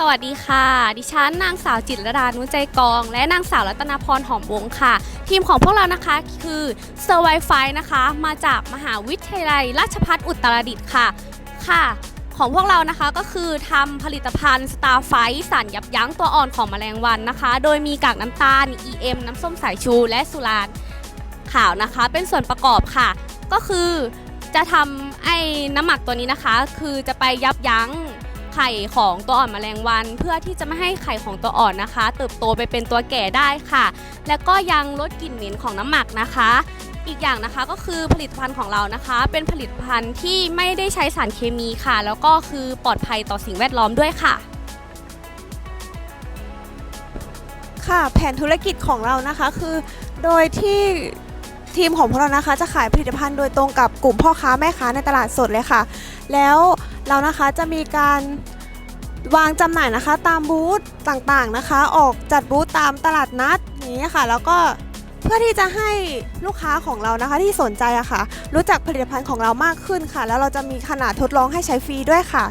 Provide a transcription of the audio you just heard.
สวัสดีค่ะ ดิฉันนางสาวจิตรดานุใจกอง และนางสาวรัตนาพรหอมวงศ์ค่ะ ทีมของพวกเรานะคะคือเซอร์ไวไฟนะคะ มาจากมหาวิทยาลัยราชภัฏอุตรดิตถ์ค่ะค่ะ ของพวกเรานะคะก็คือทำผลิตภัณฑ์ Star f i สารยับยั้งตัวอ่อนของแมลงวันนะคะ โดยมีกากน้ำตาล EM น้ำส้มสายชู และสุรานขาวนะคะ เป็นส่วนประกอบค่ะ ก็คือจะทำไอ้น้ำหมักตัวนี้นะคะ คือจะไปยับยั้ง ไข่ของตัวอ่อนแมลงวัน เพื่อที่จะไม่ให้ไข่ของตัวอ่อนนะคะ เติบโตไปเป็นตัวแก่ได้ค่ะ แล้วก็ยังลดกลิ่นเหม็นของน้ำหมักนะคะ อีกอย่างนะคะก็คือผลิตภัณฑ์ของเรานะคะ เป็นผลิตภัณฑ์ที่ไม่ได้ใช้สารเคมีค่ะ แล้วก็คือปลอดภัยต่อสิ่งแวดล้อมด้วยค่ะ ค่ะ แผนธุรกิจของเรานะคะคือ โดยที่ทีมของพวกเรานะคะจะขายผลิตภัณฑ์โดยตรงกับกลุ่มพ่อค้าแม่ค้าในตลาดสดเลยค่ะ แล้วเรานะคะจะมีการ วางจำหน่ายนะคะตามบูธต่างๆนะคะ ออกจัดบูธตามตลาดนัดนี้ค่ะ แล้วก็เพื่อที่จะให้ลูกค้าของเรานะคะที่สนใจอะค่ะ รู้จักผลิตภัณฑ์ของเรามากขึ้นค่ะ แล้วเราจะมีขนาดทดลองให้ใช้ฟรีด้วยค่ะ